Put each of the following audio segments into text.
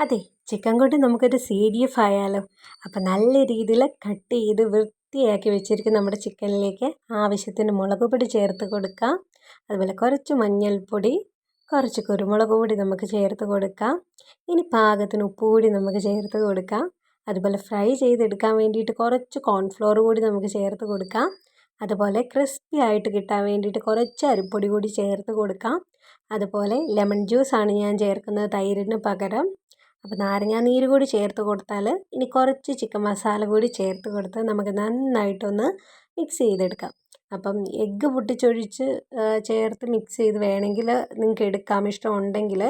അതെ ചിക്കൻ കൊണ്ട് നമുക്കൊരു സി ഡി എഫ് ആയാലോ. അപ്പം നല്ല രീതിയിൽ കട്ട് ചെയ്ത് വൃത്തിയാക്കി വെച്ചിരിക്കുന്ന നമ്മുടെ ചിക്കനിലേക്ക് ആവശ്യത്തിന് മുളക് പൊടി ചേർത്ത് കൊടുക്കാം. അതുപോലെ കുറച്ച് മഞ്ഞൾപ്പൊടി കുറച്ച് കുരുമുളക് പൊടി നമുക്ക് ചേർത്ത് കൊടുക്കാം. ഇനി പാകത്തിന് ഉപ്പ് കൂടി നമുക്ക് ചേർത്ത് കൊടുക്കാം. അതുപോലെ ഫ്രൈ ചെയ്തെടുക്കാൻ വേണ്ടിയിട്ട് കുറച്ച് കോൺഫ്ലോർ കൂടി നമുക്ക് ചേർത്ത് കൊടുക്കാം. അതുപോലെ ക്രിസ്പി ആയിട്ട് കിട്ടാൻ വേണ്ടിയിട്ട് കുറച്ച് അരിപ്പൊടി കൂടി ചേർത്ത് കൊടുക്കാം. അതുപോലെ ലെമൺ ജ്യൂസാണ് ഞാൻ ചേർക്കുന്നത് തൈരിന് പകരം. അപ്പോൾ നാരങ്ങാ നീര് കൂടി ചേർത്ത് കൊടുത്താൽ ഇനി കുറച്ച് ചിക്കൻ മസാല കൂടി ചേർത്ത് കൊടുത്ത് നമുക്ക് നന്നായിട്ടൊന്ന് മിക്സ് ചെയ്തെടുക്കാം. അപ്പം എഗ്ഗ് പൊട്ടിച്ചൊഴിച്ച് ചേർത്ത് മിക്സ് ചെയ്ത് വേണമെങ്കിൽ നിങ്ങൾക്ക് എടുക്കാം. ഇഷ്ടമുണ്ടെങ്കിൽ.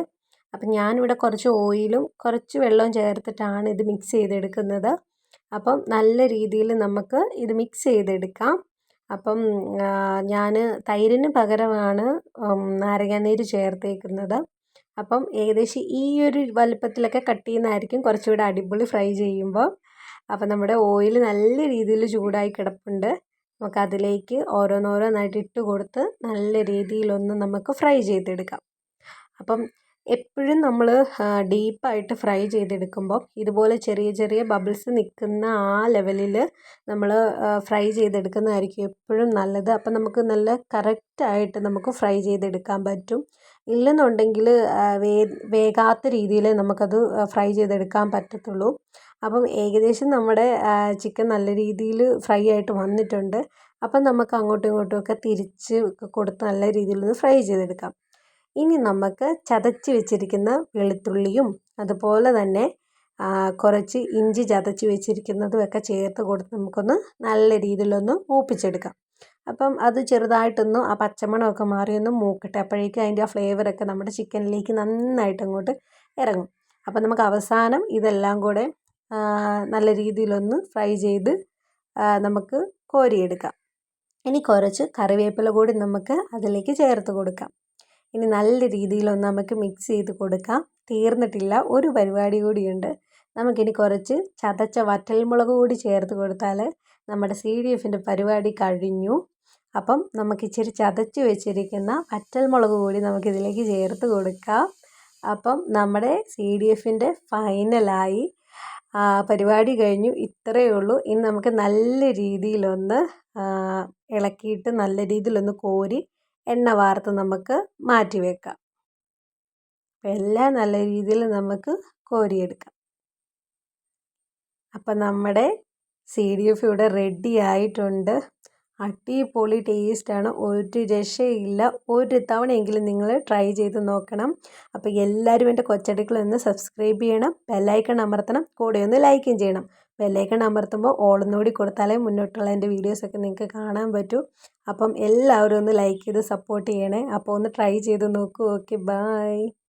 അപ്പം ഞാനിവിടെ കുറച്ച് ഓയിലും കുറച്ച് വെള്ളവും ചേർത്തിട്ടാണ് ഇത് മിക്സ് ചെയ്തെടുക്കുന്നത്. അപ്പം നല്ല രീതിയിൽ നമുക്ക് ഇത് മിക്സ് ചെയ്തെടുക്കാം. അപ്പം ഞാൻ തൈരിന് പകരമാണ് നാരങ്ങാനീര് ചേർത്തേക്കുന്നത്. അപ്പം ഏകദേശം ഈ ഒരു വലുപ്പത്തിലൊക്കെ കട്ട് ചെയ്യുന്നതായിരിക്കും കുറച്ചുകൂടെ അടിപൊളി ഫ്രൈ ചെയ്യുമ്പോൾ അപ്പോൾ നമ്മുടെ ഓയിൽ നല്ല രീതിയിൽ ചൂടായി കിടപ്പുണ്ട്. നമുക്ക് അതിലേക്ക് ഓരോന്നോരോന്നായിട്ട് ഇട്ട് കൊടുത്ത് നല്ല രീതിയിലൊന്ന് നമുക്ക് ഫ്രൈ ചെയ്തെടുക്കാം. അപ്പം എപ്പോഴും നമ്മൾ ഡീപ്പായിട്ട് ഫ്രൈ ചെയ്തെടുക്കുമ്പോൾ ഇതുപോലെ ചെറിയ ചെറിയ ബബിൾസ് നിൽക്കുന്ന ആ ലെവലിൽ നമ്മൾ ഫ്രൈ ചെയ്തെടുക്കുന്നതായിരിക്കും എപ്പോഴും നല്ലത്. അപ്പം നമുക്ക് നല്ല കറക്റ്റായിട്ട് നമുക്ക് ഫ്രൈ ചെയ്തെടുക്കാൻ പറ്റും. ഇല്ലെന്നുണ്ടെങ്കിൽ വേ വേകാത്ത രീതിയിൽ നമുക്കത് ഫ്രൈ ചെയ്തെടുക്കാൻ പറ്റത്തുള്ളൂ. അപ്പം ഏകദേശം നമ്മുടെ ചിക്കൻ നല്ല രീതിയിൽ ഫ്രൈ ആയിട്ട് വന്നിട്ടുണ്ട്. അപ്പം നമുക്ക് അങ്ങോട്ടും ഇങ്ങോട്ടും ഒക്കെ തിരിച്ച് കൊടുത്ത് നല്ല രീതിയിലൊന്ന് ഫ്രൈ ചെയ്തെടുക്കാം. ഇനി നമുക്ക് ചതച്ച് വെച്ചിരിക്കുന്ന വെളുത്തുള്ളിയും അതുപോലെ തന്നെ കുറച്ച് ഇഞ്ചി ചതച്ച് വെച്ചിരിക്കുന്നതും ഒക്കെ ചേർത്ത് കൊടുത്ത് നമുക്കൊന്ന് നല്ല രീതിയിലൊന്ന് മൂപ്പിച്ചെടുക്കാം. അപ്പം അത് ചെറുതായിട്ടൊന്ന് ആ പച്ചമണമൊക്കെ മാറി ഒന്ന് മൂക്കട്ടെ. അപ്പോഴേക്കും അതിന്റെ ആ ഫ്ലേവറൊക്കെ നമ്മുടെ ചിക്കനിലേക്ക് നന്നായിട്ട് അങ്ങോട്ട് ഇറങ്ങും. അപ്പം നമുക്ക് അവസാനം ഇതെല്ലാം കൂടെ നല്ല രീതിയിലൊന്ന് ഫ്രൈ ചെയ്ത് നമുക്ക് കോരിയെടുക്കാം. ഇനി കുറച്ച് കറിവേപ്പില കൂടി നമുക്ക് അതിലേക്ക് ചേർത്ത് കൊടുക്കാം. ഇനി നല്ല രീതിയിലൊന്ന് നമുക്ക് മിക്സ് ചെയ്ത് കൊടുക്കാം. തീർന്നിട്ടില്ല ഒരു പരിപാടി കൂടിയുണ്ട്. നമുക്കിനി കുറച്ച് ചതച്ച വറ്റൽമുളക് കൂടി ചേർത്ത് കൊടുത്താൽ നമ്മുടെ സി ഡി എഫിന്റെ പരിപാടി കഴിഞ്ഞു. അപ്പം നമുക്ക് ഇച്ചിരി ചതച്ച് വെച്ചിരിക്കുന്ന വറ്റൽമുളക് കൂടി നമുക്കിതിലേക്ക് ചേർത്ത് കൊടുക്കാം. അപ്പം നമ്മുടെ സി ഡി എഫിന്റെ ഫൈനലായി പരിപാടി കഴിഞ്ഞു. ഇത്രയേ ഉള്ളൂ. ഇനി നമുക്ക് നല്ല രീതിയിലൊന്ന് ഇളക്കിയിട്ട് നല്ല രീതിയിലൊന്ന് കോരി എണ്ണ വാർത്ത് നമുക്ക് മാറ്റി വെക്കാം. എല്ലാം നല്ല രീതിയിൽ നമുക്ക് കോരിയെടുക്കാം. അപ്പം നമ്മുടെ സി ഡി എഫ് ഇവിടെ റെഡി ആയിട്ടുണ്ട്. അടിപൊളി ടേസ്റ്റാണ്. ഒരു രക്ഷയില്ല. ഒരു തവണയെങ്കിലും നിങ്ങൾ ട്രൈ ചെയ്ത് നോക്കണം. അപ്പോൾ എല്ലാവരും എന്റെ കൊച്ചടുക്കൾ ഒന്ന് സബ്സ്ക്രൈബ് ചെയ്യണം. ബെല്ലൈക്കൺ അമർത്തണം. കൂടെ ഒന്ന് ലൈക്കും ചെയ്യണം. ബെല്ലൈക്കൺ അമർത്തുമ്പോൾ ഓളൊന്നുകൂടി കൊടുത്താലേ മുന്നോട്ടുള്ള എന്റെ വീഡിയോസൊക്കെ നിങ്ങൾക്ക് കാണാൻ പറ്റൂ. അപ്പം എല്ലാവരും ഒന്ന് ലൈക്ക് ചെയ്ത് സപ്പോർട്ട് ചെയ്യണേ. അപ്പോൾ ഒന്ന് ട്രൈ ചെയ്ത് നോക്കൂ. Okay bye